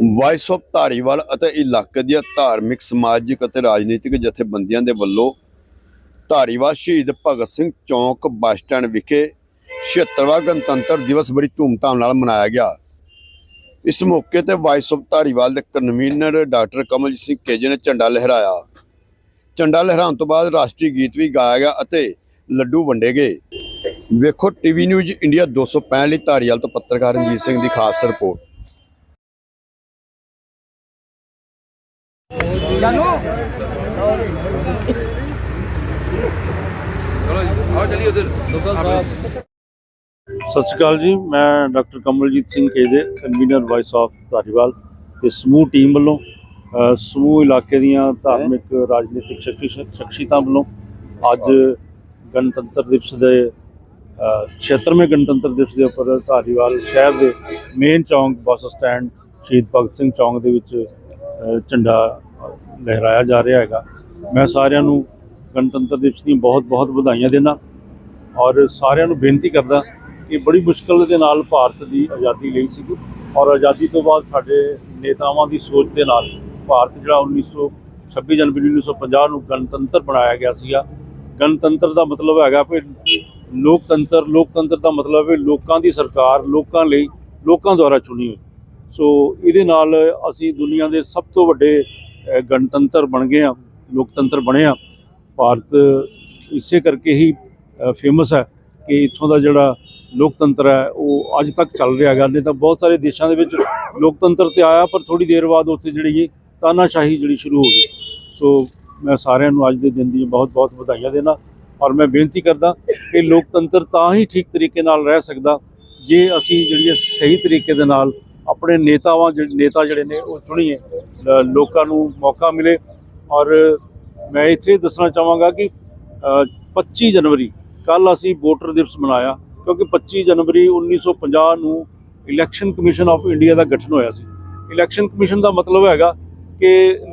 Vice of Dhariwal ਅਤੇ ਇਲਾਕੇ ਦੀਆਂ ਧਾਰਮਿਕ, ਸਮਾਜਿਕ ਅਤੇ ਰਾਜਨੀਤਿਕ ਜਥੇਬੰਦੀਆਂ ਦੇ ਵੱਲੋਂ ਧਾਰੀਵਾਲ ਸ਼ਹੀਦ ਭਗਤ ਸਿੰਘ ਚੌਂਕ ਬੱਸ ਸਟੈਂਡ ਵਿਖੇ 76ਵਾਂ ਗਣਤੰਤਰ ਦਿਵਸ ਬੜੀ ਧੂਮਧਾਮ ਨਾਲ ਮਨਾਇਆ ਗਿਆ। ਇਸ ਮੌਕੇ ਤੇ ਵਾਇਸ ਆਫ ਧਾਰੀਵਾਲ ਦੇ convener doctor Kamaljit Singh KJ ਨੇ ਝੰਡਾ ਲਹਿਰਾਇਆ। ਝੰਡਾ ਲਹਿਰਾਉਣ ਤੋਂ ਬਾਅਦ ਰਾਸ਼ਟਰੀ ਗੀਤ ਵੀ ਗਾਇਆ ਗਿਆ ਅਤੇ ਲੱਡੂ ਵੰਡੇ ਗਏ। ਵੇਖੋ ਟੀਵੀ ਨਿਊਜ਼ ਇੰਡੀਆ 265 ਲਈ ਧਾਰੀਵਾਲ ਤੋਂ ਪੱਤਰਕਾਰ ਰਣਜੀਤ ਸਿੰਘ ਦੀ ਖਾਸ ਰਿਪੋਰਟ। ਸਤਿ ਸ਼੍ਰੀ ਅਕਾਲ ਜੀ ਮੈਂ doctor Kamaljit Singh KJ convener voice of Dhariwal ਤੇ ਸਮੂਹ ਟੀਮ ਵੱਲੋਂ ਸਮੂਹ ਇਲਾਕੇ ਦੀਆਂ ਧਾਰਮਿਕ ਰਾਜਨੀਤਿਕ ਸ਼ਖਸੀਅਤਾਂ ਵੱਲੋਂ ਅੱਜ ਗਣਤੰਤਰ ਦਿਵਸ ਦੇ 76ਵੇਂ ਗਣਤੰਤਰ ਦਿਵਸ ਦੇ ਉੱਪਰ ਧਾਰੀਵਾਲ ਸ਼ਹਿਰ ਦੇ ਮੇਨ ਚੌਂਕ ਬੱਸ ਸਟੈਂਡ ਸ਼ਹੀਦ ਭਗਤ ਸਿੰਘ ਚੌਂਕ ਦੇ ਵਿੱਚ ਝੰਡਾ ਲਹਿਰਾਇਆ ਜਾ ਰਿਹਾ ਹੈਗਾ। ਮੈਂ ਸਾਰਿਆਂ ਨੂੰ ਗਣਤੰਤਰ ਦਿਵਸ ਦੀਆਂ ਬਹੁਤ-ਬਹੁਤ ਵਧਾਈਆਂ ਦੇਣਾ ਔਰ ਸਾਰਿਆਂ ਨੂੰ ਬੇਨਤੀ ਕਰਦਾ ਕਿ ਬੜੀ ਮੁਸ਼ਕਲ ਦੇ ਨਾਲ ਭਾਰਤ ਦੀ ਆਜ਼ਾਦੀ ਲਈ ਸੀਗੀ ਔਰ ਆਜ਼ਾਦੀ ਤੋਂ ਬਾਅਦ ਸਾਡੇ ਨੇਤਾਵਾਂ ਦੀ ਸੋਚ ਦੇ ਨਾਲ ਭਾਰਤ ਜਿਹੜਾ 1926 ਜਨਵਰੀ 1950 ਨੂੰ ਗਣਤੰਤਰ ਬਣਾਇਆ ਗਿਆ ਸੀਗਾ। ਗਣਤੰਤਰ ਦਾ ਮਤਲਬ ਹੈਗਾ ਵੀ ਲੋਕਤੰਤਰ ਲੋਕਤੰਤਰ ਦਾ ਮਤਲਬ ਹੈ ਲੋਕਾਂ ਦੀ ਸਰਕਾਰ, ਲੋਕਾਂ ਲਈ, ਲੋਕਾਂ ਦੁਆਰਾ ਚੁਣੀ ਹੋਈ। ਸੋ ਇਹਦੇ ਨਾਲ ਅਸੀਂ ਦੁਨੀਆ ਦੇ ਸਭ ਤੋਂ ਵੱਡੇ ਗਣਤੰਤਰ ਬਣ ਗਏ ਆ, ਲੋਕਤੰਤਰ ਬਣਿਆ ਭਾਰਤ ਇਸੇ ਕਰਕੇ ਹੀ ਫੇਮਸ ਹੈ ਕਿ ਇੱਥੋਂ ਦਾ ਜਿਹੜਾ ਲੋਕਤੰਤਰ ਹੈ, ਉਹ ਅੱਜ ਤੱਕ ਚੱਲ ਰਿਹਾ ਹੈਗਾ। ਨਹੀਂ ਤਾਂ ਬਹੁਤ ਸਾਰੇ ਦੇਸ਼ਾਂ ਦੇ ਵਿੱਚ ਲੋਕਤੰਤਰ ਤੇ ਆਇਆ, ਪਰ ਥੋੜੀ ਦੇਰ ਬਾਅਦ ਉੱਥੇ ਜਿਹੜੀ ਤਾਨਾਸ਼ਾਹੀ ਜਿਹੜੀ ਸ਼ੁਰੂ ਹੋ ਗਈ। ਸੋ ਮੈਂ ਸਾਰਿਆਂ ਨੂੰ ਅੱਜ ਦੇ ਦਿਨ ਦੀ ਬਹੁਤ-ਬਹੁਤ ਵਧਾਈਆਂ ਦੇਣਾ ਔਰ ਮੈਂ ਬੇਨਤੀ ਕਰਦਾ ਕਿ ਲੋਕਤੰਤਰ ਤਾਂ ਹੀ ਠੀਕ ਤਰੀਕੇ ਨਾਲ ਰਹਿ ਸਕਦਾ, ਜੇ ਅਸੀਂ ਜਿਹੜੀ ਸਹੀ ਤਰੀਕੇ ਦੇ ਨਾਲ ਆਪਣੇ ਨੇਤਾਵਾਂ ਜਿਹੜੇ ਨੇਤਾ ਜਿਹੜੇ ਨੇ ਉਹ ਚੁਣੀਏ। ਲੋਕਾਂ ਨੂੰ ਮੌਕਾ ਮਿਲੇ ਔਰ ਮੈਂ ਇੱਥੇ ਦੱਸਣਾ ਚਾਹਾਂਗਾ ਕਿ ਅ, 25 ਜਨਵਰੀ ਕੱਲ ਅਸੀਂ ਵੋਟਰ ਦਿਵਸ ਮਨਾਇਆ ਕਿਉਂਕਿ 25 ਜਨਵਰੀ 1950 ਨੂੰ ਇਲੈਕਸ਼ਨ ਕਮਿਸ਼ਨ ਆਫ ਇੰਡੀਆ ਦਾ ਗਠਨ ਹੋਇਆ ਸੀ। ਇਲੈਕਸ਼ਨ ਕਮਿਸ਼ਨ ਦਾ ਮਤਲਬ ਹੈਗਾ ਕਿ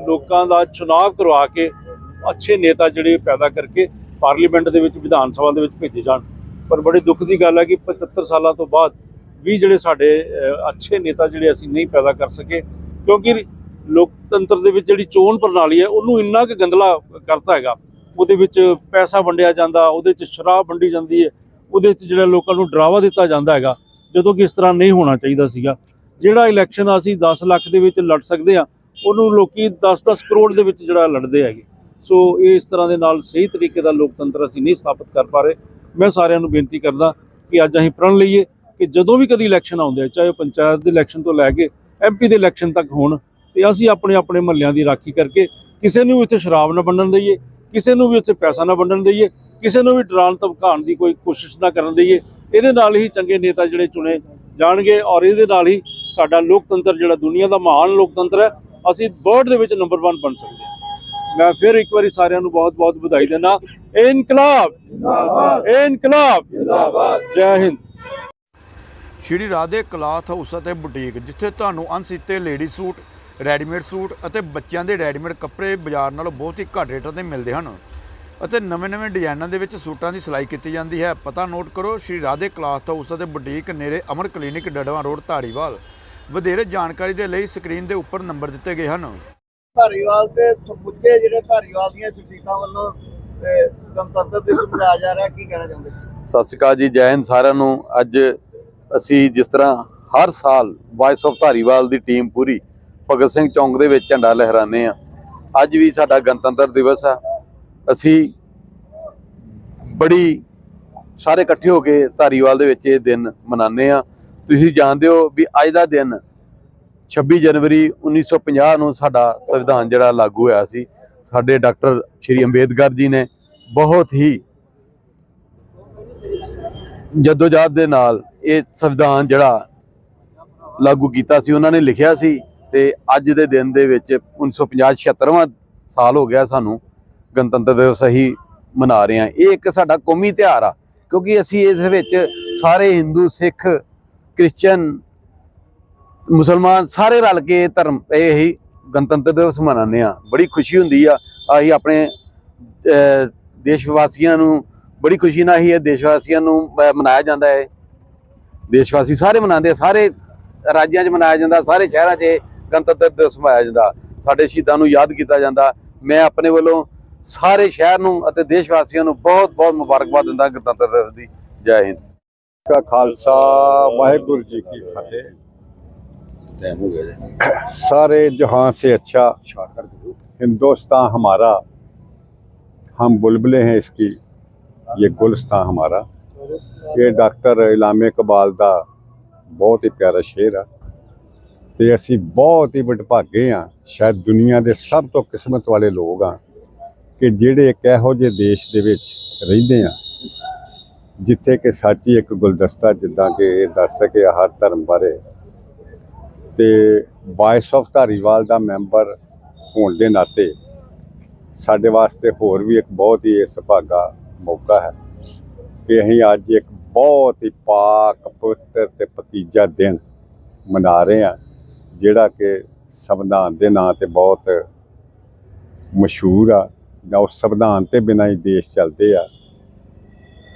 ਲੋਕਾਂ ਦਾ ਚੁਣਾਵ ਕਰਵਾ ਕੇ ਅੱਛੇ ਨੇਤਾ ਜਿਹੜੇ ਪੈਦਾ ਕਰਕੇ ਪਾਰਲੀਮੈਂਟ ਦੇ ਵਿੱਚ ਵਿਧਾਨ ਸਭਾ ਦੇ ਵਿੱਚ ਭੇਜੇ ਜਾਣ। ਪਰ ਬੜੇ ਦੁੱਖ ਦੀ ਗੱਲ ਹੈ ਕਿ 75 ਸਾਲਾਂ ਤੋਂ ਬਾਅਦ ਵੀ ਜਿਹੜੇ ਸਾਡੇ ਅੱਛੇ ਨੇਤਾ ਜਿਹੜੇ ਅਸੀਂ ਨਹੀਂ ਪੈਦਾ ਕਰ ਸਕੇ, ਕਿਉਂਕਿ ਲੋਕਤੰਤਰ ਦੇ ਵਿੱਚ ਜਿਹੜੀ ਚੋਣ ਪ੍ਰਣਾਲੀ ਹੈ, ਉਹਨੂੰ ਇੰਨਾ ਕੁ ਗੰਦਲਾ ਕਰਤਾ ਹੈਗਾ। ਉਹਦੇ ਵਿੱਚ ਪੈਸਾ ਵੰਡਿਆ ਜਾਂਦਾ, ਉਹਦੇ 'ਚ ਸ਼ਰਾਬ ਵੰਡੀ ਜਾਂਦੀ ਹੈ, ਉਹਦੇ 'ਚ ਜਿਹੜਾ ਲੋਕਾਂ ਨੂੰ ਡਰਾਵਾ ਦਿੱਤਾ ਜਾਂਦਾ ਹੈਗਾ, ਜਦੋਂ ਕਿ ਇਸ ਤਰ੍ਹਾਂ ਨਹੀਂ ਹੋਣਾ ਚਾਹੀਦਾ ਸੀਗਾ। ਜਿਹੜਾ ਇਲੈਕਸ਼ਨ ਅਸੀਂ 10 ਲੱਖ ਦੇ ਵਿੱਚ ਲੜ ਸਕਦੇ ਆ ਉਹਨੂੰ ਲੋਕੀ 10-10 ਕਰੋੜ ਦੇ ਵਿੱਚ ਜਿਹੜਾ ਲੜਦੇ ਹੈਗੇ। ਸੋ ਇਹ ਇਸ ਤਰ੍ਹਾਂ ਦੇ ਨਾਲ ਸਹੀ ਤਰੀਕੇ ਦਾ ਲੋਕਤੰਤਰ ਅਸੀਂ ਨਹੀਂ ਸਥਾਪਿਤ ਕਰ ਪਾ ਰਹੇ। ਮੈਂ ਸਾਰਿਆਂ ਨੂੰ ਬੇਨਤੀ ਕਰਦਾ ਕਿ ਅੱਜ ਅਸੀਂ ਪ੍ਰਣ ਲਈਏ। ਕਿ ਜਦੋਂ ਵੀ ਕਦੀ ਇਲੈਕਸ਼ਨ ਆਉਂਦੇ ਆ, ਚਾਹੇ ਉਹ ਪੰਚਾਇਤ ਦੇ ਇਲੈਕਸ਼ਨ ਤੋਂ ਲੈ ਕੇ ਐਮਪੀ ਦੇ ਇਲੈਕਸ਼ਨ ਤੱਕ ਹੋਣ, ਤੇ ਅਸੀਂ ਆਪਣੇ ਆਪਣੇ ਮਹੱਲਿਆਂ ਦੀ ਰਾਖੀ ਕਰਕੇ ਕਿਸੇ ਨੂੰ ਵੀ ਉੱਥੇ ਸ਼ਰਾਬ ਨਾ ਵੰਡਣ ਦਈਏ, ਕਿਸੇ ਨੂੰ ਵੀ ਉੱਥੇ ਪੈਸਾ ਨਾ ਵੰਡਣ ਦਈਏ, ਕਿਸੇ ਨੂੰ ਵੀ ਡਰਾਉਣ ਧਮਕਾਉਣ ਦੀ ਕੋਈ ਕੋਸ਼ਿਸ਼ ਨਾ ਕਰਨ ਦਈਏ, ਇਹਦੇ ਨਾਲ ਹੀ ਚੰਗੇ ਨੇਤਾ ਜਿਹੜੇ ਚੁਣੇ ਜਾਣਗੇ ਔਰ ਇਹਦੇ ਨਾਲ ਹੀ ਸਾਡਾ ਲੋਕਤੰਤਰ ਜਿਹੜਾ ਦੁਨੀਆ ਦਾ ਮਹਾਨ ਲੋਕਤੰਤਰ ਹੈ, ਅਸੀਂ ਵਰਲਡ ਦੇ ਵਿੱਚ ਨੰਬਰ 1 ਬਣ ਸਕਦੇ ਹਾਂ। ਮੈਂ ਫਿਰ ਇੱਕ ਵਾਰੀ ਸਾਰਿਆਂ ਨੂੰ ਬਹੁਤ-ਬਹੁਤ ਵਧਾਈ ਦਿੰਦਾ, ਇਨਕਲਾਬ ਜਿੰਦਾਬਾਦ ਇਨਕਲਾਬ ਜਿੰਦਾਬਾਦ ਜੈ ਹਿੰਦ। ਸ਼੍ਰੀ ਰਾਧੇ ਕਲਾਥ ਹਾਊਸ ਅਤੇ ਬੁਟੀਕ ਜਿੱਥੇ ਤੁਹਾਨੂੰ ਅਣਸੀਤੇ ਲੇਡੀ ਸੂਟ ਰੈਡੀਮੇਡ ਸੂਟ ਅਤੇ ਬੱਚਿਆਂ ਦੇ ਰੈਡੀਮੇਡ ਕੱਪੜੇ ਬਾਜ਼ਾਰ ਨਾਲੋਂ ਬਹੁਤ ਹੀ ਘੱਟ ਰੇਟਾਂ ਤੇ ਮਿਲਦੇ ਹਨ ਅਤੇ ਨਵੇਂ-ਨਵੇਂ ਡਿਜ਼ਾਈਨਾਂ ਦੇ ਵਿੱਚ ਸੂਟਾਂ ਦੀ ਸਿਲਾਈ ਕੀਤੀ ਜਾਂਦੀ ਹੈ। ਪਤਾ ਨੋਟ ਕਰੋ ਸ਼੍ਰੀ ਰਾਧੇ ਕਲਾਥ ਹਾਊਸ ਅਤੇ ਬੁਟੀਕ ਨੇੜੇ ਅਮਰ ਕਲੀਨਿਕ ਡੜਵਾ ਰੋਡ ਧਾਰੀਵਾਲ। ਵਧੇਰੇ ਜਾਣਕਾਰੀ ਦੇ ਲਈ ਸਕਰੀਨ ਦੇ ਉੱਪਰ ਨੰਬਰ ਦਿੱਤੇ ਗਏ ਹਨ। ਧਾਰੀਵਾਲ ਤੇ ਸਮੁੱਚੇ ਜਿਹੜੇ ਧਾਰੀਵਾਲ ਦੀਆਂ ਸ਼ਖਸੀਅਤਾਂ ਵੱਲੋਂ ਤੇ ਗਣਤੰਤਰ ਦਿਵਸ ਮਨਾਇਆ ਜਾ ਰਿਹਾ ਕੀ ਕਹਿਣਾ ਚਾਹੁੰਦੇ? ਸਤਿ ਸ਼੍ਰੀ ਅਕਾਲ ਜੀ ਜੈ ਹਿੰਦ ਸਾਰਿਆਂ ਨੂੰ। ਅੱਜ ਅਸੀਂ ਜਿਸ ਤਰ੍ਹਾਂ ਹਰ ਸਾਲ ਵਾਇਸ ਆਫ ਧਾਰੀਵਾਲ ਦੀ ਟੀਮ ਪੂਰੀ ਭਗਤ ਸਿੰਘ ਚੌਂਕ ਦੇ ਵਿੱਚ ਝੰਡਾ ਲਹਿਰਾਉਂਦੇ ਆ ਅੱਜ ਵੀ ਸਾਡਾ ਗਣਤੰਤਰ ਦਿਵਸ ਆ। ਅਸੀਂ ਬੜੀ ਸਾਰੇ ਇਕੱਠੇ ਹੋ ਕੇ ਧਾਰੀਵਾਲ ਦੇ ਵਿੱਚ ਇਹ ਦਿਨ ਮਨਾਉਂਦੇ ਆ ਤੁਸੀਂ ਜਾਣਦੇ ਹੋ ਵੀ ਅੱਜ ਦਾ ਦਿਨ 26 ਜਨਵਰੀ 1950 ਨੂੰ ਸਾਡਾ ਸੰਵਿਧਾਨ ਜਿਹੜਾ ਲਾਗੂ ਹੋਇਆ ਸੀ। ਸਾਡੇ ਡਾਕਟਰ ਸ਼੍ਰੀ ਅੰਬੇਦਕਰ ਜੀ ਨੇ ਬਹੁਤ ਹੀ ਜਦੋਜਹਿਦ ਦੇ ਨਾਲ ਇਹ ਸੰਵਿਧਾਨ ਜਿਹੜਾ ਲਾਗੂ ਕੀਤਾ ਸੀ, ਉਹਨਾਂ ਨੇ ਲਿਖਿਆ ਸੀ ਤੇ ਅੱਜ ਦੇ ਦਿਨ ਦੇ ਵਿੱਚ 1950 76ਵਾਂ ਸਾਲ ਹੋ ਗਿਆ ਸਾਨੂੰ ਗਣਤੰਤਰ ਦਿਵਸ ਅਸੀਂ ਮਨਾ ਰਹੇ ਹਾਂ। ਇਹ ਇੱਕ ਸਾਡਾ ਕੌਮੀ ਤਿਉਹਾਰ ਆ, ਕਿਉਂਕਿ ਅਸੀਂ ਇਸ ਵਿੱਚ ਸਾਰੇ ਹਿੰਦੂ, ਸਿੱਖ ਕ੍ਰਿਸਚੀਅਨ ਮੁਸਲਮਾਨ ਸਾਰੇ ਰਲ ਕੇ ਧਰਮ, ਇਹ ਹੀ ਗਣਤੰਤਰ ਦਿਵਸ ਮਨਾਉਂਦੇ ਆ ਬੜੀ ਖੁਸ਼ੀ ਹੁੰਦੀ ਆ ਅਸੀਂ ਆਪਣੇ ਦੇਸ਼ ਵਾਸੀਆਂ ਨੂੰ ਬੜੀ ਖੁਸ਼ੀ ਨਾਲ ਹੀ ਇਹ ਦੇਸ਼ ਵਾਸੀਆਂ ਨੂੰ ਅਹ, ਮਨਾਇਆ ਜਾਂਦਾ ਹੈ ਦੇਸ਼ ਵਾਸੀ ਸਾਰੇ ਮਨਾਉਂਦੇ ਆ ਸਾਰੇ ਰਾਜਾਂ 'ਚ ਮਨਾਇਆ ਜਾਂਦਾ ਸਾਰੇ ਸ਼ਹਿਰਾਂ 'ਚ ਇਹ ਗਣਤੰਤਰ ਦਿਵਸ ਮਨਾਇਆ ਜਾਂਦਾ ਸਾਡੇ ਸ਼ਹੀਦਾਂ ਨੂੰ ਯਾਦ ਕੀਤਾ ਜਾਂਦਾ ਮੈਂ ਆਪਣੇ ਵੱਲੋਂ ਸਾਰੇ ਸ਼ਹਿਰ ਨੂੰ ਅਤੇ ਦੇਸ਼ ਵਾਸੀਆਂ ਨੂੰ ਬਹੁਤ ਬਹੁਤ ਮੁਬਾਰਕਬਾਦ ਦਿੰਦਾ ਗਣਤੰਤਰ ਦਿਵਸ ਦੀ ਜੈ ਹਿੰਦ ਕਾ ਖਾਲਸਾ ਵਾਹਿਗੁਰੂ ਜੀ ਕੀ ਫਤਿਹ ਟਾਈਮ ਹੋ ਗਿਆ ਜੀ सारे जहां से अच्छा हिंदुस्तान हमारा हम बुलबुलें हैं इसकी ये गुलस्तान हमारा ये ਡਾਕਟਰ ਇਲਾਮੇ ਇਕਬਾਲ ਦਾ ਬਹੁਤ ਹੀ ਪਿਆਰਾ ਸ਼ੇਰ ਆ ਤੇ ਅਸੀਂ ਬਹੁਤ ਹੀ ਵਡਭਾਗੇ ਆ ਸ਼ਾਇਦ ਦੁਨੀਆ ਦੇ ਸਭ ਤੋਂ ਕਿਸਮਤ ਵਾਲੇ ਲੋਕ ਆ ਕਿ ਜਿਹੜੇ ਇੱਕ ਇਹੋ ਜਿਹੇ ਦੇਸ਼ ਦੇ ਵਿੱਚ ਰਹਿੰਦੇ ਆ ਜਿੱਥੇ ਕਿ ਸੱਚੀ ਇੱਕ ਗੁਲਦਸਤਾ ਜਿੱਦਾਂ ਕਿ ਇਹ ਦੱਸ ਸਕੇ ਹਰ ਧਰਮ ਬਾਰੇ ਤੇ ਵਾਇਸ ਆਫ ਧਾਰੀਵਾਲ ਦਾ ਮੈਂਬਰ ਹੋਣ ਦੇ ਨਾਤੇ ਸਾਡੇ ਵਾਸਤੇ ਹੋਰ ਵੀ ਇੱਕ ਬਹੁਤ ਹੀ ਸੁਭਾਗਾ ਮੌਕਾ ਹੈ ਕਿ ਅਸੀਂ ਅੱਜ ਇੱਕ ਬਹੁਤ ਹੀ ਪਾਕ, ਪਵਿੱਤਰ ਤੇ ਪਤੀਜਾ ਦਿਨ ਮਨਾ ਰਹੇ ਹਾਂ, ਜਿਹੜਾ ਕਿ ਸੰਵਿਧਾਨ ਦੇ ਨਾਂ ਤੇ ਬਹੁਤ ਮਸ਼ਹੂਰ ਆ ਜਾਂ ਉਸ ਸੰਵਿਧਾਨ ਤੇ ਬਿਨਾਂ ਹੀ ਦੇਸ਼ ਚੱਲਦੇ ਆ।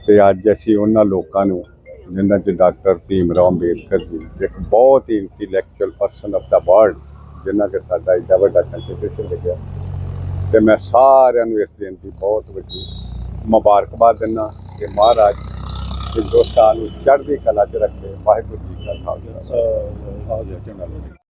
ਤੇ ਅੱਜ ਅਸੀਂ ਉਹਨਾਂ ਲੋਕਾਂ ਨੂੰ, ਜਿਨ੍ਹਾਂ 'ਚ ਡਾਕਟਰ ਭੀਮ ਰਾਓ ਅੰਬੇਦਕਰ ਜੀ, ਇੱਕ ਬਹੁਤ ਹੀ intellectual person of the world ਜਿਨ੍ਹਾਂ ਕੇ ਸਾਡਾ ਇੱਡਾ ਵੱਡਾ ਕੰਟਰੀਬਿਊਸ਼ਨ ਲੱਗਿਆ। ਤੇ ਮੈਂ ਸਾਰਿਆਂ ਨੂੰ ਇਸ ਦਿਨ ਦੀ ਬਹੁਤ ਵੱਡੀ ਮੁਬਾਰਕਬਾਦ ਦਿੰਦਾ ਕਿ ਮਹਾਰਾਜ ਹਿੰਦੁਸਤਾਨ ਨੂੰ ਚੜ੍ਹਦੀ ਕਲਾ 'ਚ ਰੱਖੇ, ਵਾਹਿਗੁਰੂ ਜੀ ਕਾ ਖਾਲਸਾ। ਆ ਗਿਆ ਝੰਡਾ